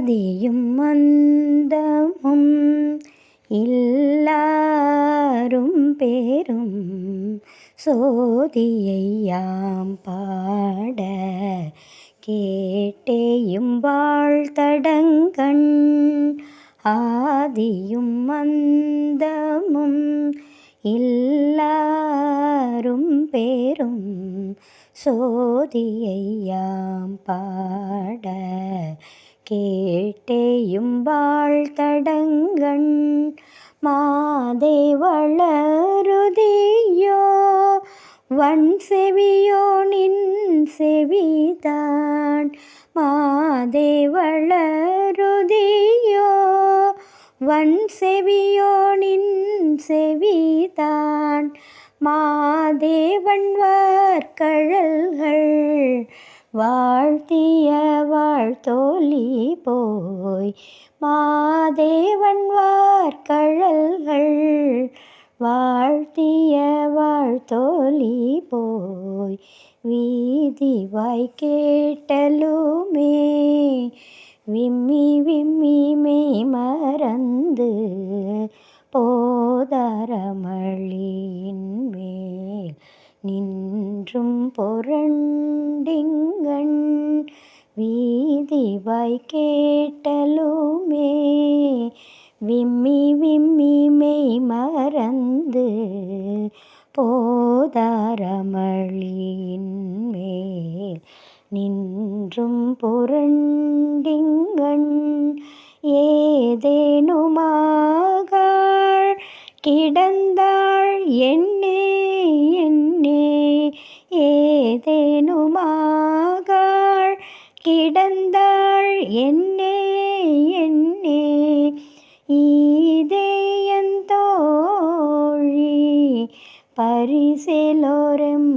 ஆதியும் மந்தமும் இல்லாரும் பேரும் சோதியையாம் பாட கேட்டேயும் வாழ்த்தடங்கண் ஆதியும் மந்தமும் இல்லாரும் பேரும் சோதியையாம் பாட கேட்டேயும் வாழ்த்தடங்கண் மாதே வளருதியோ? வன் செவியோ நின் செவிதான் மாதே வளருதியோ? வன் செவியோ நின் செவிதான் மாதேவன்வார் கழல்கள் வாழ்த்திய தோழி போய் மாதேவன் வார்கழல்கள் வாழ்த்திய வாழ்த்தோழி போய் வீதி வாய் கேட்டலுமே விம்மி விம்மி மெய் மறந்து போதரமளியின் மேல் நின்றும் பொரண்டிங்கண் வீதி வாய் கேட்டலுமே. விம்மி விம்மி மெய் மறந்து போதரமளியின் மேல் நின்றும் புரண்டிங்கண். ஏதேனுமாக கிடந்தாள் என் கிடந்தாள் என்னே என்னே ஈதேயந்தோழி பரிசெலோரெம்